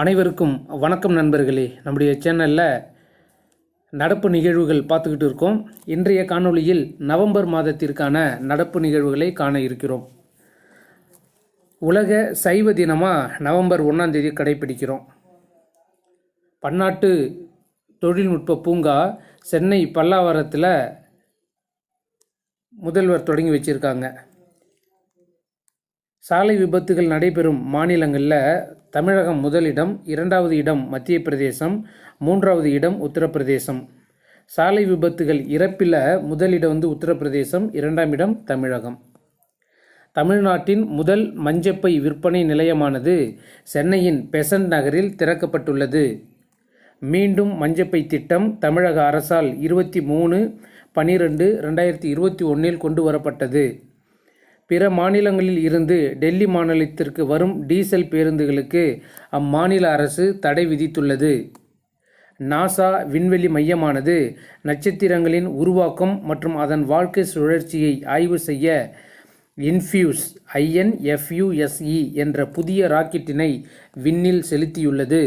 அனைவருக்கும் வணக்கம் நண்பர்களே. நம்முடைய சேனலில் நடப்பு நிகழ்வுகள் பார்த்துக்கிட்டு இருக்கோம். இன்றைய காணொளியில் நவம்பர் மாதத்திற்கான நடப்பு நிகழ்வுகளை காண இருக்கிறோம். உலக சைவ தினமாக நவம்பர் ஒன்றாம் தேதி கடைபிடிக்கிறோம். பன்னாட்டு தொழில்நுட்ப பூங்கா சென்னை பல்லாவரத்தில் முதல்வர் தொடங்கி வச்சுருக்காங்க. சாலை விபத்துகள் நடைபெறும் மாநிலங்களில் தமிழகம் முதலிடம் இரண்டாவது இடம் மத்திய பிரதேசம் மூன்றாவது இடம் உத்தரப்பிரதேசம். சாலை விபத்துகள் இறப்பில் முதலிடம் வந்து உத்தரப்பிரதேசம் இரண்டாம் இடம் தமிழகம். தமிழ்நாட்டின் முதல் மஞ்சப்பை விற்பனை நிலையமானது சென்னையின் பெசன்ட் நகரில் திறக்கப்பட்டுள்ளது. மீண்டும் மஞ்சப்பை திட்டம் தமிழக அரசால் இருபத்தி மூணு பனிரெண்டு ரெண்டாயிரத்தி இருபத்தி ஒன்றில் கொண்டு வரப்பட்டது. பிற மாநிலங்களில் இருந்து டெல்லி மாநிலத்திற்கு வரும் டீசல் பேருந்துகளுக்கு அம்மாநில அரசு தடை விதித்துள்ளது. நாசா விண்வெளி மையமானது நட்சத்திரங்களின் உருவாக்கம் மற்றும் அதன் வாழ்க்கை சுழற்சியை ஆய்வு செய்ய இன்ஃபியூஸ் ஐஎன்எஃப்யூஎஸ்இ என்ற புதிய ராக்கெட்டினை விண்ணில் செலுத்தியுள்ளது.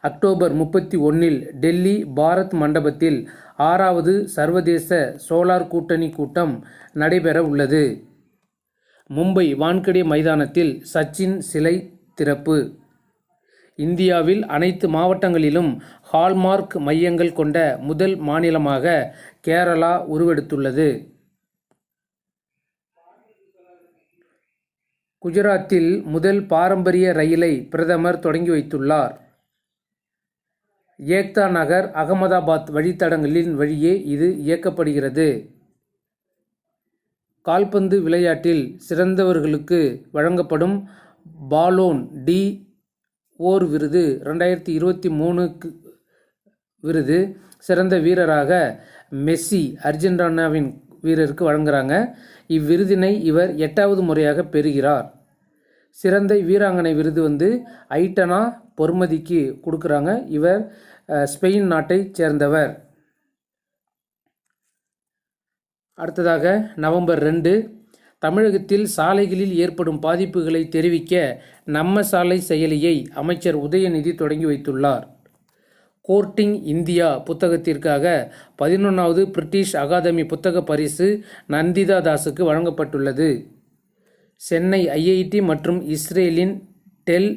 அக்டோபர் முப்பத்தி ஒன்றில் டெல்லி பாரத் மண்டபத்தில் ஆறாவது சர்வதேச சோலார் கூட்டணி கூட்டம் நடைபெற உள்ளது. மும்பை வான்கடே மைதானத்தில் சச்சின் சிலை திறப்பு. இந்தியாவில் அனைத்து மாவட்டங்களிலும் ஹால்மார்க் மையங்கள் கொண்ட முதல் மாநிலமாக கேரளா உருவெடுத்துள்ளது. குஜராத்தில் முதல் பாரம்பரிய ரயிலை பிரதமர் தொடங்கி வைத்துள்ளார். ஏக்தா நகர் அகமதாபாத் வழித்தடங்களின் வழியே இது இயக்கப்படுகிறது. கால்பந்து விளையாட்டில் சிறந்தவர்களுக்கு வழங்கப்படும் பாலோன் டி ஓர் விருது ரெண்டாயிரத்தி இருபத்தி மூணுக்கு விருது. சிறந்த வீரராக மெஸ்ஸி அர்ஜென்டினாவின் வீரருக்கு வழங்குகிறாங்க இவ்விருதினை இவர் எட்டாவது முறையாக பெறுகிறார். சிறந்த வீராங்கனை விருது வந்து ஐட்டனா பொறுமதிக்கு கொடுக்குறாங்க. இவர் ஸ்பெயின் நாட்டைச் சேர்ந்தவர். அடுத்ததாக நவம்பர் ரெண்டு தமிழகத்தில் சாலைகளில் ஏற்படும் பாதிப்புகளை தெரிவிக்க நம்ம சாலை செயலியை அமைச்சர் உதயநிதி தொடங்கி வைத்துள்ளார். கோர்ட்டிங் இந்தியா புத்தகத்திற்காக பதினொன்றாவது பிரிட்டிஷ் அகாதமி புத்தக பரிசு நந்திதா தாஸுக்கு வழங்கப்பட்டுள்ளது. சென்னை ஐஐடி மற்றும் இஸ்ரேலின் டெல்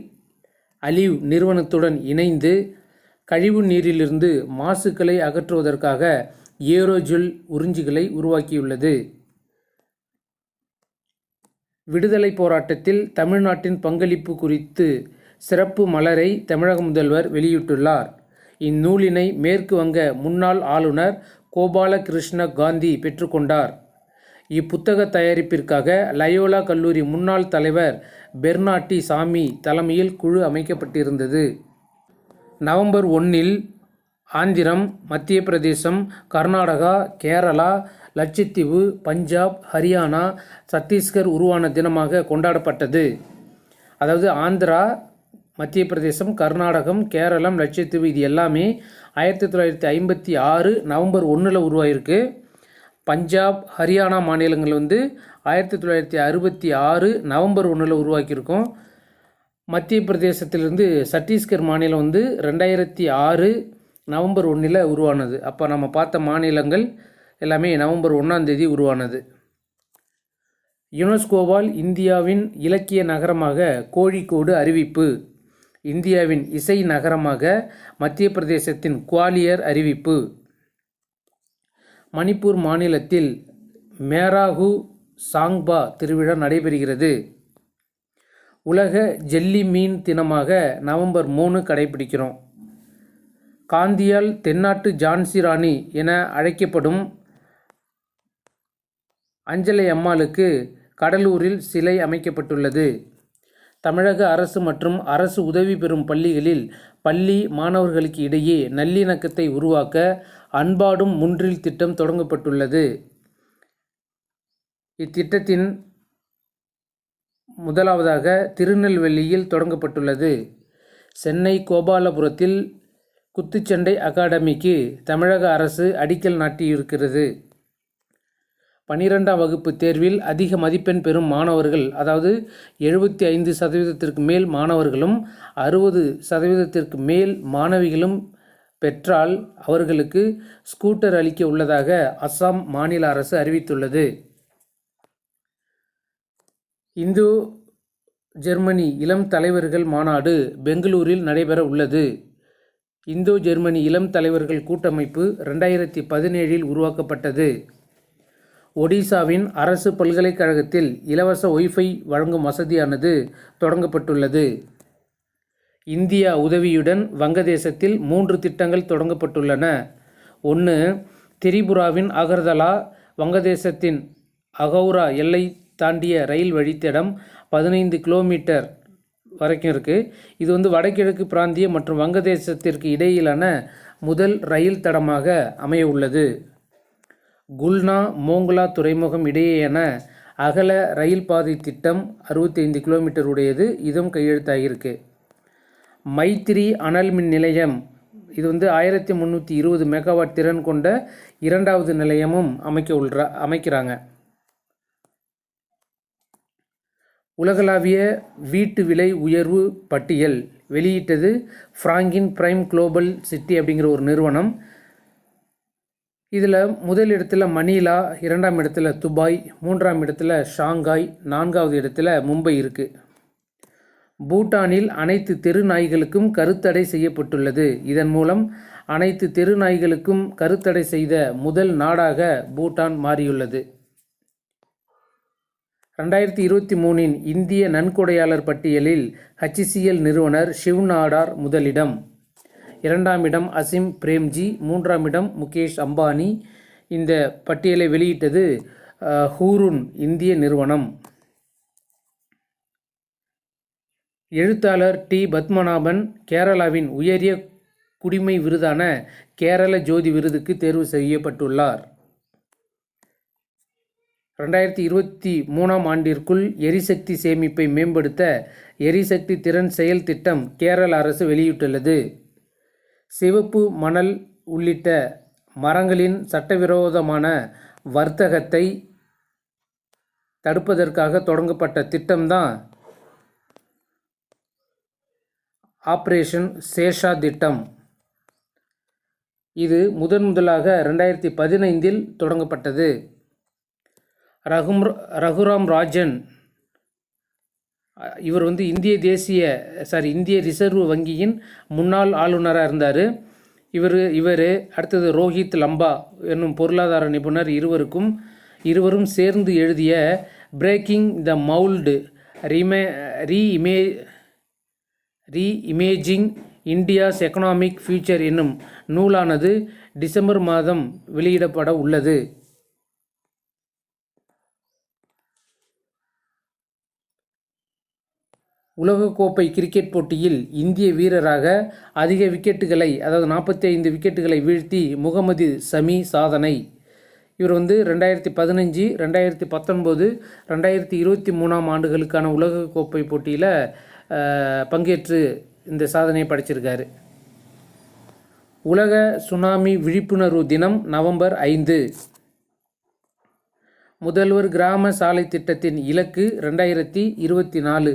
அலிவ் நிறுவனத்துடன் இணைந்து கழிவு நீரிலிருந்து மாசுக்களை அகற்றுவதற்காக ஏரோஜெல் உறிஞ்சிகளை உருவாக்கியுள்ளது. விடுதலை போராட்டத்தில் தமிழ்நாட்டின் பங்களிப்பு குறித்து சிறப்பு மலரை தமிழக முதல்வர் வெளியிட்டுள்ளார். இந்நூலினை மேற்கு வங்க முன்னாள் ஆளுநர் கோபாலகிருஷ்ண காந்தி பெற்றுக்கொண்டார். இப்புத்தக தயாரிப்பிற்காக லயோலா கல்லூரி முன்னாள் தலைவர் பெர்னாட்டி சாமி தலைமையில் குழு அமைக்கப்பட்டிருந்தது. நவம்பர் ஒன்றில் ஆந்திரம் மத்திய பிரதேசம் கர்நாடகா கேரளா லட்சத்தீவு பஞ்சாப் ஹரியானா சத்தீஸ்கர் உருவான தினமாக கொண்டாடப்பட்டது. அதாவது ஆந்திரா மத்திய பிரதேசம் கர்நாடகம் கேரளம் லட்சத்தீவு இது எல்லாமே ஆயிரத்தி தொள்ளாயிரத்தி ஐம்பத்தி ஆறு நவம்பர் ஒன்றில் உருவாயிருக்கு. பஞ்சாப் ஹரியானா மாநிலங்கள் வந்து ஆயிரத்தி தொள்ளாயிரத்தி அறுபத்தி ஆறு நவம்பர் ஒன்றில் உருவாக்கியிருக்கோம். மத்திய பிரதேசத்திலிருந்து சத்தீஸ்கர் மாநிலம் வந்து ரெண்டாயிரத்தி ஆறு நவம்பர் ஒன்றில் உருவானது. அப்போ நம்ம பார்த்த மாநிலங்கள் எல்லாமே நவம்பர் ஒன்றாம் தேதி உருவானது. யுனெஸ்கோவால் இந்தியாவின் இலக்கிய நகரமாக கோழிக்கோடு அறிவிப்பு. இந்தியாவின் இசை நகரமாக மத்திய பிரதேசத்தின் குவாலியர் அறிவிப்பு. மணிப்பூர் மாநிலத்தில் மேராகு சாங்பா திருவிழா நடைபெறுகிறது. உலக ஜெல்லி மீன் தினமாக நவம்பர் மூணு கடைபிடிக்கிறோம். காந்தியால் தென்னாட்டு ஜான்சி ராணி என அழைக்கப்படும் அஞ்சலை அம்மாளுக்கு கடலூரில் சிலை அமைக்கப்பட்டுள்ளது. தமிழக அரசு மற்றும் அரசு உதவி பெறும் பள்ளிகளில் பள்ளி மாணவர்களுக்கு இடையே நல்லிணக்கத்தை உருவாக்க அன்பாடும் முன்றில் திட்டம் தொடங்கப்பட்டுள்ளது. இத்திட்டத்தின் முதலாவதாக திருநெல்வேலியில் தொடங்கப்பட்டுள்ளது. சென்னை கோபாலபுரத்தில் குத்துச்சண்டை அகாடமிக்கு தமிழக அரசு அடிக்கல் நாட்டியிருக்கிறது. பனிரெண்டாம் வகுப்பு தேர்வில் அதிக மதிப்பெண் பெறும் மாணவர்கள் அதாவது எழுபத்தி ஐந்து சதவீதத்திற்கு மேல் மாணவர்களும் அறுபது சதவீதத்திற்கு மேல் மாணவிகளும் பெற்றால் அவர்களுக்கு ஸ்கூட்டர் அளிக்க உள்ளதாக அஸ்ஸாம் மாநில அரசு அறிவித்துள்ளது. இந்தோ ஜெர்மனி இளம் தலைவர்கள் மாநாடு பெங்களூரில் நடைபெற உள்ளது. இந்தோ ஜெர்மனி இளம் தலைவர்கள் கூட்டமைப்பு ரெண்டாயிரத்தி பதினேழில் உருவாக்கப்பட்டது. ஒடிசாவின் அரசு பல்கலைக்கழகத்தில் இலவச ஒய்ஃபை வழங்கும் வசதியானது தொடங்கப்பட்டுள்ளது. இந்தியா உதவியுடன் வங்கதேசத்தில் மூன்று திட்டங்கள் தொடங்கப்பட்டுள்ளன. ஒன்று திரிபுராவின் அகர்தலா வங்கதேசத்தின் அகௌரா எல்லை தாண்டிய ரயில் வழித்தடம் பதினைந்து கிலோமீட்டர் வரைக்கும் இருக்குது இது வந்து வடகிழக்கு பிராந்திய மற்றும் வங்கதேசத்திற்கு இடையிலான முதல் ரயில் தடமாக அமைய உள்ளது. குல்னா மோங்லா துறைமுகம் இடையேயான அகல ரயில் பாதை திட்டம் அறுபத்தைந்து கிலோமீட்டர் உடையது. இதுவும் கையெழுத்தாகியிருக்கு. மைத்திரி அனல் மின் நிலையம். இது வந்து ஆயிரத்தி முந்நூற்றி இருபது மெகாவாட் திறன் கொண்ட இரண்டாவது நிலையமும் அமைக்க உள்ற அமைக்கிறாங்க. உலகளாவிய வீட்டு விலை உயர்வு பட்டியல் வெளியிட்டது ஃப்ராங்கின் பிரைம் குளோபல் சிட்டி அப்படிங்கிற ஒரு நிறுவனம். இதில் முதல் இடத்துல மணிலா இரண்டாம் இடத்துல துபாய் மூன்றாம் இடத்துல ஷாங்காய் நான்காவது இடத்துல மும்பை இருக்குது பூட்டானில் அனைத்து தெரு நாய்களுக்கும் கருத்தடை செய்யப்பட்டுள்ளது. இதன் மூலம் அனைத்து தெரு நாய்களுக்கும் கருத்தடை செய்த முதல் நாடாக பூட்டான் மாறியுள்ளது. ரெண்டாயிரத்தி இருபத்தி மூணின் இந்திய நன்கொடையாளர் பட்டியலில் ஹச்சிசிஎல் நிறுவனர் ஷிவ் நாடார் முதலிடம். இரண்டாம் இடம் அசிம் பிரேம்ஜி மூன்றாம் இடம் முகேஷ் அம்பானி. இந்த பட்டியலை வெளியிட்டது ஹூருன் இந்திய நிறுவனம். எழுத்தாளர் டி. பத்மநாபன் கேரளாவின் உயரிய குடிமை விருதான கேரள ஜோதி விருதுக்கு தேர்வு செய்யப்பட்டுள்ளார். ரெண்டாயிரத்தி இருபத்தி மூணாம் ஆண்டிற்குள் எரிசக்தி சேமிப்பை மேம்படுத்த எரிசக்தி திறன் செயல் திட்டம் கேரள அரசு வெளியிட்டுள்ளது. சிவப்பு மணல் உள்ளிட்ட மரங்களின் சட்டவிரோதமான வர்த்தகத்தை தடுப்பதற்காக தொடங்கப்பட்ட திட்டம்தான் ஆப்ரேஷன் சேஷா திட்டம். இது முதன் முதலாக ரெண்டாயிரத்தி பதினைந்தில் தொடங்கப்பட்டது. ரகும் ரகுராம் ராஜன் இவர் வந்து இந்திய தேசிய சாரி இந்திய ரிசர்வ் வங்கியின் முன்னாள் ஆளுநராக இருந்தார். இவர் இவர் அடுத்தது ரோஹித் லம்பா என்னும் பொருளாதார நிபுணர் இருவருக்கும் இருவரும் சேர்ந்து எழுதிய பிரேக்கிங் த மவுல்டு ரீமே ரீஇமே ரீஇமேஜிங் இந்தியாஸ் எக்கனாமிக் ஃபியூச்சர் என்னும் நூலானது டிசம்பர் மாதம் வெளியிடப்பட உள்ளது. உலகக்கோப்பை கிரிக்கெட் போட்டியில் இந்திய வீரராக அதிக விக்கெட்டுகளை அதாவது நாற்பத்தி ஐந்து விக்கெட்டுகளை வீழ்த்தி முகமது சமி சாதனை. இவர் வந்து ரெண்டாயிரத்தி பதினஞ்சு ரெண்டாயிரத்தி பத்தொன்பது ரெண்டாயிரத்தி இருபத்தி மூணாம் ஆண்டுகளுக்கான உலகக்கோப்பை போட்டியில் பங்கேற்று இந்த சாதனையை படைச்சிருக்காரு. உலக சுனாமி விழிப்புணர்வு தினம் நவம்பர் ஐந்து. முதல்வர் கிராம சாலை திட்டத்தின் இலக்கு ரெண்டாயிரத்தி இருபத்தி நாலு.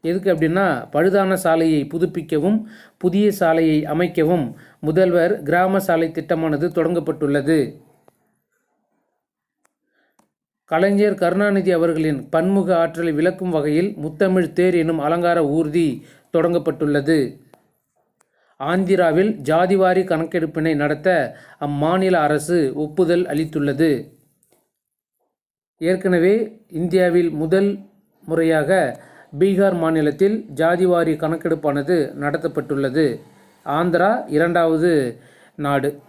எதுக்கு அப்படின்னா பழுதான சாலையை புதுப்பிக்கவும் புதிய சாலையை அமைக்கவும் முதல்வர் கிராம சாலை திட்டமானது தொடங்கப்பட்டுள்ளது. கலைஞர் கருணாநிதி அவர்களின் பன்முக ஆற்றலை விளக்கும் வகையில் முத்தமிழ் தேர் எனும் அலங்கார ஊர்தி தொடங்கப்பட்டுள்ளது. ஆந்திராவில் ஜாதிவாரி கணக்கெடுப்பினை நடத்த அம்மாநில அரசு ஒப்புதல் அளித்துள்ளது. ஏற்கனவே இந்தியாவில் முதல் முறையாக பீகார் மாநிலத்தில் ஜாதிவாரி கணக்கெடுப்பானது நடத்தப்பட்டுள்ளது. ஆந்திரா இரண்டாவது நாடு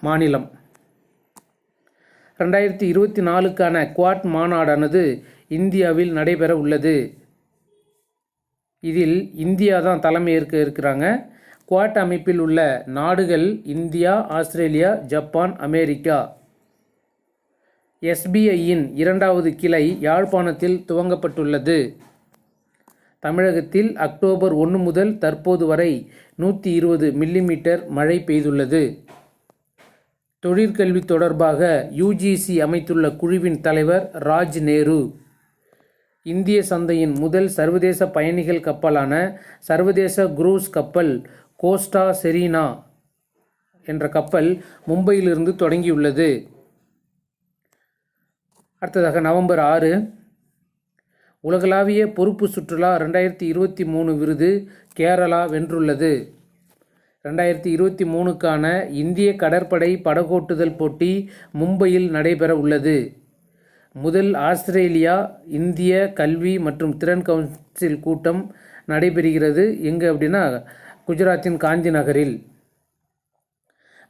மாநிலம். ரெண்டாயிரத்தி இருபத்தி நாலுக்கான குவாட் மாநாடானது இந்தியாவில் நடைபெற உள்ளது. இதில் இந்தியா தான் தலைமை ஏற்க இருக்கிறாங்க. குவாட் அமைப்பில் உள்ள நாடுகள் இந்தியா ஆஸ்திரேலியா ஜப்பான் அமெரிக்கா. எஸ்பிஐயின் இரண்டாவது கிளை யாழ்ப்பாணத்தில் துவங்கப்பட்டுள்ளது. தமிழகத்தில் அக்டோபர் ஒன்று முதல் தற்போது வரை நூற்றி இருபது மில்லிமீட்டர் மழை பெய்துள்ளது. தொழிற்கல்வி தொடர்பாக யுஜிசி அமைத்துள்ள குழுவின் தலைவர் ராஜ் நேரு இந்திய சந்தையின் முதல் சர்வதேச பயணிகள் கப்பலான சர்வதேச குரூஸ் கப்பல் கோஸ்டா செரீனா என்ற கப்பல் மும்பையிலிருந்து தொடங்கியுள்ளது. அடுத்ததாக நவம்பர் ஆறு உலகளாவிய பொறுப்பு சுற்றுலா ரெண்டாயிரத்தி இருபத்தி மூணு விருது கேரளா வென்றுள்ளது. ரெண்டாயிரத்தி இருபத்தி மூணுக்கான இந்திய கடற்படை படகோட்டுதல் போட்டி மும்பையில் நடைபெற உள்ளது. முதல் ஆஸ்திரேலியா இந்திய கல்வி மற்றும் திறன் கவுன்சில் கூட்டம் நடைபெறுகிறது. எங்கே அப்படின்னா குஜராத்தின் காந்தி நகரில்.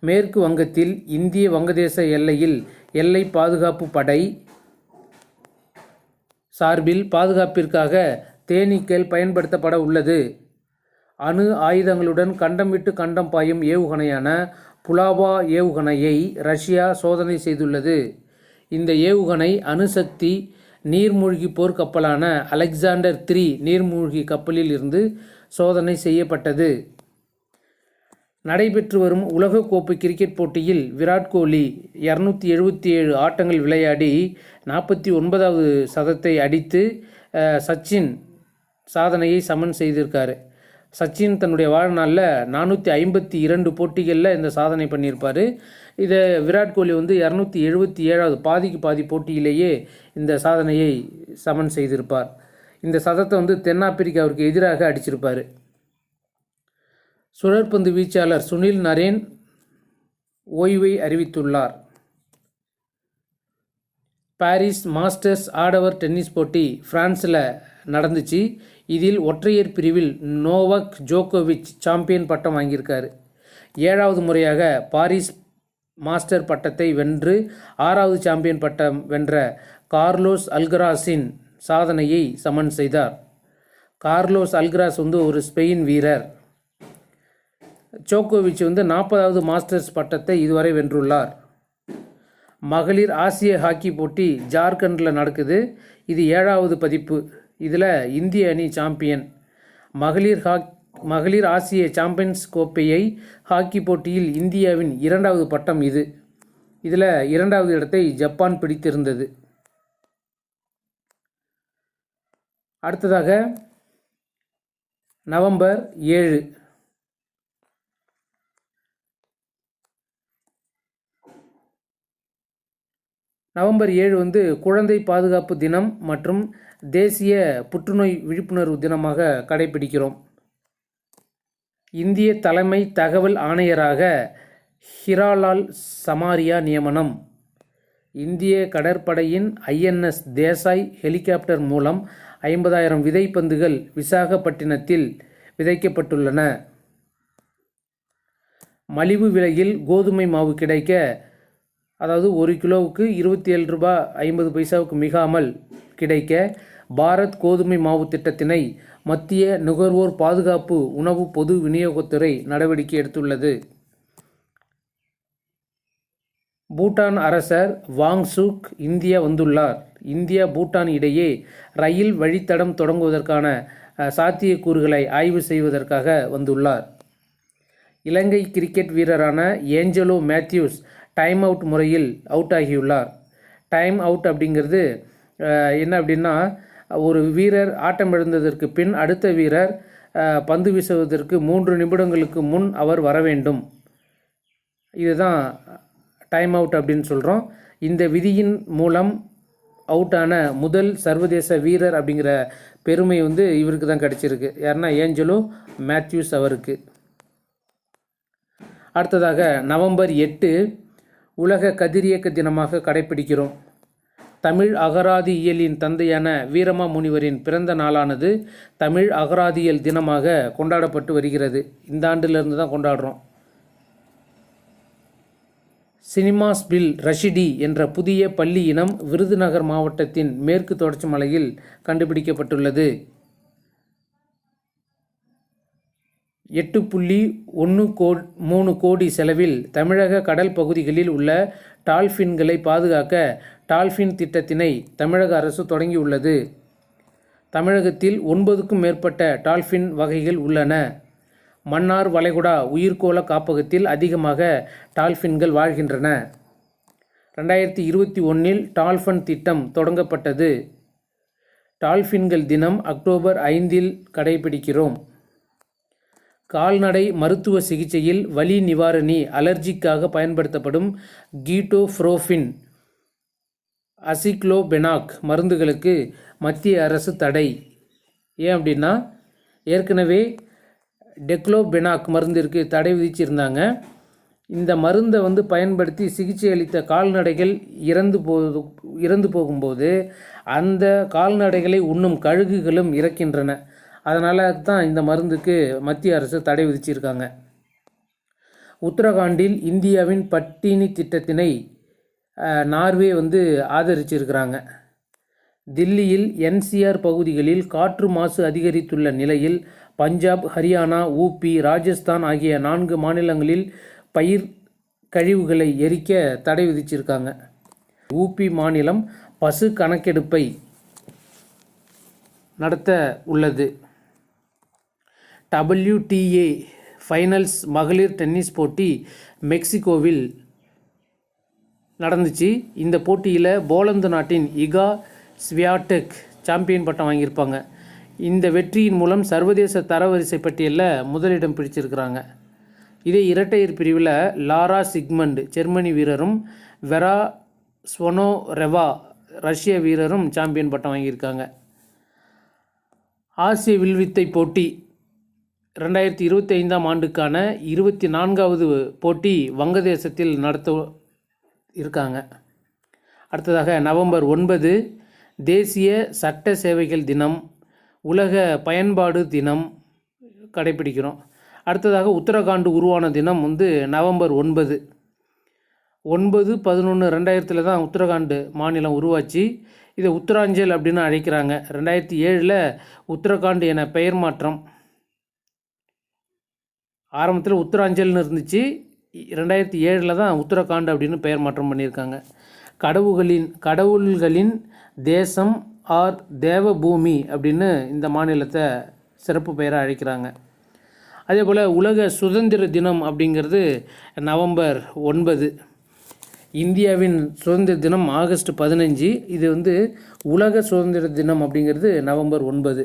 மேற்கு வங்கத்தில் இந்திய வங்கதேச எல்லையில் எல்லை பாதுகாப்பு படை சார்பில் பாதுகாப்பிற்காக தேனீக்கள் பயன்படுத்தப்பட உள்ளது. அணு ஆயுதங்களுடன் கண்டம் விட்டு கண்டம் பாயும் ஏவுகணையான புலாவா ஏவுகணையை ரஷ்யா சோதனை செய்துள்ளது. இந்த ஏவுகணை அணுசக்தி நீர்மூழ்கி போர்க்கப்பலான அலெக்சாண்டர் த்ரீ நீர்மூழ்கி கப்பலில் இருந்து சோதனை செய்யப்பட்டது. நடைபெற்று வரும் உலகக்கோப்பை கிரிக்கெட் போட்டியில் விராட் கோலி இரநூத்தி எழுபத்தி ஏழு ஆட்டங்கள் விளையாடி நாற்பத்தி ஒன்பதாவது சதத்தை அடித்து சச்சின் சாதனையை சமன் செய்திருக்காரு. சச்சின் தன்னுடைய வாழ்நாளில் நானூற்றி ஐம்பத்தி இரண்டு போட்டிகளில் இந்த சாதனை பண்ணியிருப்பார். இதை விராட் கோலி வந்து இரநூத்தி எழுபத்தி ஏழாவது பாதிக்கு பாதி போட்டியிலேயே இந்த சாதனையை சமன் செய்திருப்பார். இந்த சதத்தை வந்து தென்னாப்பிரிக்காவிற்கு எதிராக அடிச்சிருப்பார். சுழற்பந்து வீச்சாளர் சுனில் நரேன் ஓய்வை அறிவித்துள்ளார். பாரிஸ் மாஸ்டர்ஸ் ஆடவர் டென்னிஸ் போட்டி பிரான்ஸில் நடந்துச்சு. இதில் ஒற்றையர் பிரிவில் நோவக் ஜோகோவிச் சாம்பியன் பட்டம் வாங்கியிருக்காரு. ஏழாவது முறையாக பாரிஸ் மாஸ்டர் பட்டத்தை வென்று ஆறாவது சாம்பியன் பட்டம் வென்ற கார்லோஸ் அல்கராஸின் சாதனையை சமன் செய்தார். கார்லோஸ் அல்கராஸ் வந்து ஒரு ஸ்பெயின் வீரர். ஜோகோவிச் வந்து நாற்பதாவது மாஸ்டர்ஸ் பட்டத்தை இதுவரை வென்றுள்ளார். மகளிர் ஆசிய ஹாக்கி போட்டி ஜார்க்கண்டில் நடக்குது. இது ஏழாவது பதிப்பு. இதில் இந்திய அணி சாம்பியன். மகளிர் ஹாக் மகளிர் ஆசிய சாம்பியன்ஸ் கோப்பையை ஹாக்கி போட்டியில் இந்தியாவின் இரண்டாவது பட்டம் இது. இதில் இரண்டாவது இடத்தை ஜப்பான் பிடித்திருந்தது. அடுத்ததாக நவம்பர் ஏழு. நவம்பர் ஏழு வந்து குழந்தை பாதுகாப்பு தினம் மற்றும் தேசிய புற்றுநோய் விழிப்புணர்வு தினமாக கடைபிடிக்கிறோம். இந்திய தலைமை தகவல் ஆணையராக ஹிராலால் சமாரியா நியமனம். இந்திய கடற்படையின் ஐஎன்எஸ் தேசாய் ஹெலிகாப்டர் மூலம் ஐம்பதாயிரம் விதைப்பந்துகள் விசாகப்பட்டினத்தில் விதைக்கப்பட்டுள்ளன. மலிவு விலையில் கோதுமை மாவு கிடைக்க அதாவது ஒரு கிலோவுக்கு இருபத்தி ஏழு ரூபா ஐம்பது பைசாவுக்கு மிகாமல் கிடைக்க பாரத் கோதுமை மாவு திட்டத்தினை மத்திய நுகர்வோர் பாதுகாப்பு உணவு பொது விநியோகத்துறை நடவடிக்கை எடுத்துள்ளது. பூட்டான் அரசர் வாங்சுக் இந்தியா வந்துள்ளார். இந்தியா பூட்டான் இடையே ரயில் வழித்தடம் தொடங்குவதற்கான சாத்தியக்கூறுகளை ஆய்வு செய்வதற்காக வந்துள்ளார். இலங்கை கிரிக்கெட் வீரரான ஏஞ்சலோ மேத்யூஸ் டைம் அவுட் முறையில் அவுட் ஆகியுள்ளார். டைம் அவுட் அப்படிங்கிறது என்ன அப்படின்னா ஒரு வீரர் ஆட்டம் எழுந்ததற்கு பின் அடுத்த வீரர் பந்து வீசுவதற்கு மூன்று நிமிடங்களுக்கு முன் அவர் வர வேண்டும். இதுதான் டைம் அவுட் அப்படின்னு சொல்கிறோம் இந்த விதியின் மூலம் அவுட்டான முதல் சர்வதேச வீரர் அப்படிங்கிற பெருமை வந்து இவருக்கு தான் கிடச்சிருக்கு. யாருன்னா ஏஞ்சலோ மேத்யூஸ் அவருக்கு. அடுத்ததாக நவம்பர் எட்டு உலக கதிரியக்க தினமாக கடைபிடிக்கிறோம். தமிழ் அகராதி இயலின் தந்தையான வீரமா முனிவரின் பிறந்த நாளானது தமிழ் அகராதியல் தினமாக கொண்டாடப்பட்டு வருகிறது. இந்த ஆண்டிலிருந்து தான் கொண்டாடுறோம். சினிமாஸ் பில் ரஷிடி என்ற புதிய பள்ளி இனம் விருதுநகர் மாவட்டத்தின் மேற்கு தொடர்ச்சி மலையில் கண்டுபிடிக்கப்பட்டுள்ளது. எட்டு புள்ளி ஒன்று கோ மூணு கோடி செலவில் தமிழக கடல் பகுதிகளில் உள்ள டால்ஃபின்களை பாதுகாக்க டால்ஃபின் திட்டத்தினை தமிழக அரசு தொடங்கியுள்ளது. தமிழகத்தில் ஒன்பதுக்கும் மேற்பட்ட டால்ஃபின் வகைகள் உள்ளன. மன்னார் வளைகுடா உயிர்கோள காப்பகத்தில் அதிகமாக டால்ஃபின்கள் வாழ்கின்றன. ரெண்டாயிரத்தி இருபத்தி ஒன்றில் டால்ஃபன் திட்டம் தொடங்கப்பட்டது. டால்ஃபின்கள் தினம் அக்டோபர் ஐந்தில் கடைபிடிக்கிறோம். கால்நடை மருத்துவ சிகிச்சையில் வலி நிவாரணி அலர்ஜிக்காக பயன்படுத்தப்படும் கீட்டோஃப்ரோஃபின் அசிக்ளோபெனாக் மருந்துகளுக்கு மத்திய அரசு தடை. ஏன் அப்படின்னா ஏற்கனவே டெக்ளோபெனாக் மருந்திற்கு தடை விதிச்சிருந்தாங்க. இந்த மருந்தை வந்து பயன்படுத்தி சிகிச்சை அளித்த கால்நடைகள் இறந்து போ இறந்து போகும்போது அந்த கால்நடைகளை உண்ணும் கழுகுகளும் இறக்கின்றன. அதனால் தான் இந்த மருந்துக்கு மத்திய அரசு தடை விதிச்சிருக்காங்க. உத்தரகாண்டில் இந்தியாவின் பட்டினி திட்டத்தினை நார்வே வந்து ஆதரிச்சிருக்கிறாங்க. தில்லியில் என்சிஆர் பகுதிகளில் காற்று மாசு அதிகரித்துள்ள நிலையில் பஞ்சாப் ஹரியானா ஊபி ராஜஸ்தான் ஆகிய நான்கு மாநிலங்களில் பயிர் கழிவுகளை எரிக்க தடை விதிச்சிருக்காங்க. ஊபி மாநிலம் பசு கணக்கெடுப்பை நடத்த உள்ளது. டபிள்யூடிஏ ஃபைனல்ஸ் மகளிர் டென்னிஸ் போட்டி மெக்சிகோவில் நடந்துச்சு. இந்த போட்டியில் போலந்து நாட்டின் இகா ஸ்வியாடெக் சாம்பியன் பட்டம் வாங்கியிருப்பாங்க. இந்த வெற்றியின் மூலம் சர்வதேச தரவரிசை பட்டியலில் முதலிடம் பிடிச்சிருக்கிறாங்க. இதே இரட்டையர் பிரிவில் லாரா சிக்மண்ட் ஜெர்மனி வீரரும் வெரா ஸ்வனோ ரெவா ரஷ்ய வீரரும் சாம்பியன் பட்டம் வாங்கியிருக்காங்க. ஆசிய வில்வித்தை போட்டி ரெண்டாயிரத்தி இருபத்தி ஐந்தாம் ஆண்டுக்கான இருபத்தி நான்காவது போட்டி வங்கதேசத்தில் நடத்த இருக்காங்க. அடுத்ததாக நவம்பர் ஒன்பது தேசிய சட்ட சேவைகள் தினம் உலக பயன்பாடு தினம் கடைபிடிக்கிறோம். அடுத்ததாக உத்தரகாண்ட் உருவான தினம் வந்து நவம்பர் ஒன்பது. ஒன்பது பதினொன்று ரெண்டாயிரத்தில் தான் உத்தரகாண்டு மாநிலம் உருவாச்சு. இதை உத்தராஞ்சல் அப்படின்னு அழைக்கிறாங்க. ரெண்டாயிரத்தி ஏழில் உத்தரகாண்ட் என பெயர் மாற்றம். ஆரம்பத்தில் உத்தராஞ்சல்னு இருந்துச்சு. ரெண்டாயிரத்தி ஏழில் தான் உத்தரகாண்ட் அப்படின்னு பெயர் மாற்றம் பண்ணியிருக்காங்க. கடவுள்களின் கடவுள்களின் தேசம் ஆர் தேவபூமி அப்படின்னு இந்த மாநிலத்தை சிறப்பு பெயராக அழைக்கிறாங்க. அதே போல் உலக சுதந்திர தினம் அப்படிங்கிறது நவம்பர் ஒன்பது. இந்தியாவின் சுதந்திர தினம் ஆகஸ்ட் பதினஞ்சு. இது வந்து உலக சுதந்திர தினம் அப்படிங்கிறது நவம்பர் ஒன்பது.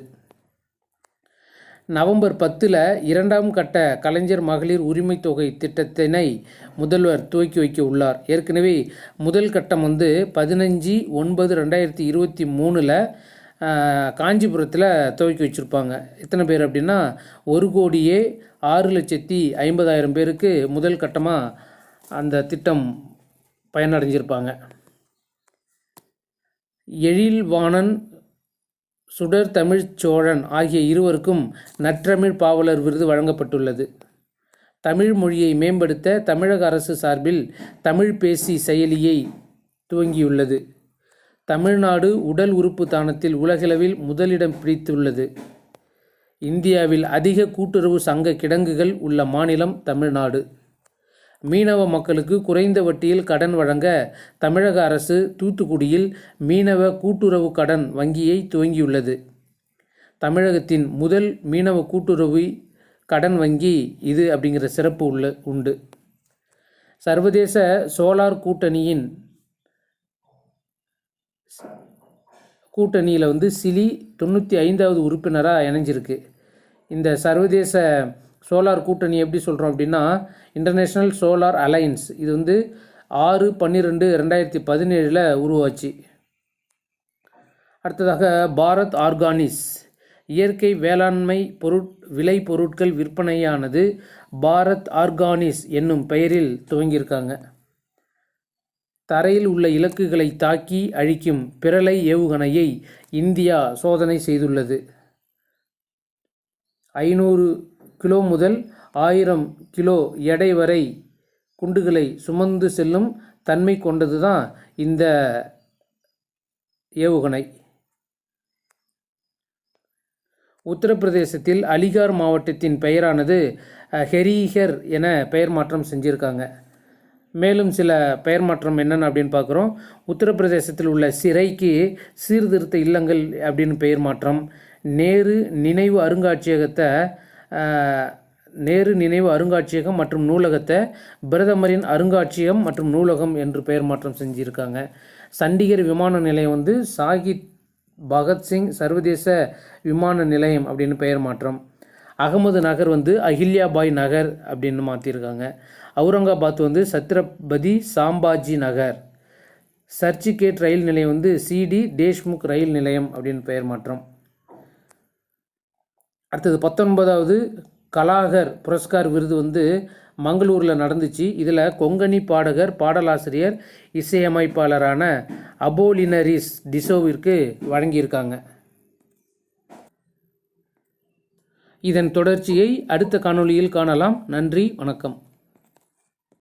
நவம்பர் பத்தில் இரண்டாம் கட்ட கலைஞர் மகளிர் உரிமைத் தொகை திட்டத்தினை முதல்வர் துவக்கி வைக்க உள்ளார். ஏற்கனவே முதல் கட்டம் வந்து பதினஞ்சு ஒன்பது ரெண்டாயிரத்தி இருபத்தி மூணில் காஞ்சிபுரத்தில் துவக்கி வச்சுருப்பாங்க. எத்தனை பேர் அப்படின்னா ஒரு கோடியே ஆறு லட்சத்தி ஐம்பதாயிரம் பேருக்கு முதல் கட்டமாக அந்த திட்டம் பயனடைஞ்சிருப்பாங்க. எழில்வாணன் சுடர் தமிழ்ச் சோழன் ஆகிய இருவருக்கும் நற்றமிழ் பாவலர் விருது வழங்கப்பட்டுள்ளது. தமிழ் மொழியை மேம்படுத்த தமிழக அரசு சார்பில் தமிழ் பேசி செயலியை துவங்கியுள்ளது. தமிழ்நாடு உடல் உறுப்பு தானத்தில் உலகளவில் முதலிடம் பிடித்துள்ளது. இந்தியாவில் அதிக கூட்டுறவு சங்க கிடங்குகள் உள்ள மாநிலம் தமிழ்நாடு. மீனவ மக்களுக்கு குறைந்த வட்டியில் கடன் வழங்க தமிழக அரசு தூத்துக்குடியில் மீனவ கூட்டுறவு கடன் வங்கியை துவங்கியுள்ளது. தமிழகத்தின் முதல் மீனவ கூட்டுறவு கடன் வங்கி இது அப்படிங்கிற சிறப்பு உள்ள உண்டு. சர்வதேச சோலார் கூட்டணியின் கூட்டணியில் வந்து சிலி தொண்ணூற்றி ஐந்தாவது உறுப்பினராக இணைஞ்சிருக்கு. இந்த சர்வதேச சோலார் கூட்டணி எப்படி சொல்கிறோம் அப்படின்னா இன்டர்நேஷ்னல் சோலார் அலையன்ஸ் இது வந்து ஆறு பன்னிரெண்டு ரெண்டாயிரத்தி பதினேழில் உருவாச்சு. அடுத்ததாக பாரத் ஆர்கானிஸ். இயற்கை வேளாண்மை பொருட் விலை பொருட்கள் விற்பனையானது பாரத் ஆர்கானிஸ் என்னும் பெயரில் துவங்கியிருக்காங்க. தரையில் உள்ள இலக்குகளை தாக்கி அழிக்கும் பிரலை ஏவுகணையை இந்தியா சோதனை செய்துள்ளது. ஐநூறு கிலோ முதல் ஆயிரம் கிலோ எடை வரை குண்டுகளை சுமந்து செல்லும் தன்மை கொண்டது தான் இந்த ஏவுகணை. உத்தரப்பிரதேசத்தில் அலிகார் மாவட்டத்தின் பெயரானது அஹ், ஹெரீஹர் என பெயர் மாற்றம் செஞ்சுருக்காங்க. மேலும் சில பெயர் மாற்றம் என்னென்ன அப்படின்னு பார்க்குறோம். உத்தரப்பிரதேசத்தில் உள்ள சிறைக்கு சீர்திருத்த இல்லங்கள் அப்படின்னு பெயர் மாற்றம். நேரு நினைவு அருங்காட்சியகத்தை நேரு நினைவு அருங்காட்சியகம் மற்றும் நூலகத்தை பிரதமரின் அருங்காட்சியகம் மற்றும் நூலகம் என்று பெயர் மாற்றம் செஞ்சுருக்காங்க. சண்டிகர் விமான நிலையம் வந்து சாகித் பகத்சிங் சர்வதேச விமான நிலையம் அப்படின்னு பெயர் மாற்றம். அகமது நகர் வந்து அகில்யாபாய் நகர் அப்படின்னு மாற்றிருக்காங்க அவுரங்காபாத் வந்து சத்ரபதி சாம்பாஜி நகர். சர்ச்சிகேட் ரயில் நிலையம் வந்து சிடி தேஷ்முக் ரயில் நிலையம் அப்படின்னு பெயர் மாற்றம். அடுத்தது பத்தொன்பதாவது கலாகர் புரஸ்கார் விருது வந்து மங்களூரில் நடந்துச்சு. இதில் கொங்கணி பாடகர் பாடலாசிரியர் இசையமைப்பாளரான அபோலினரிஸ் டிசோவிற்கு வழங்கியிருக்காங்க. இதன் தொடர்ச்சியை அடுத்த காணொளியில் காணலாம். நன்றி வணக்கம்.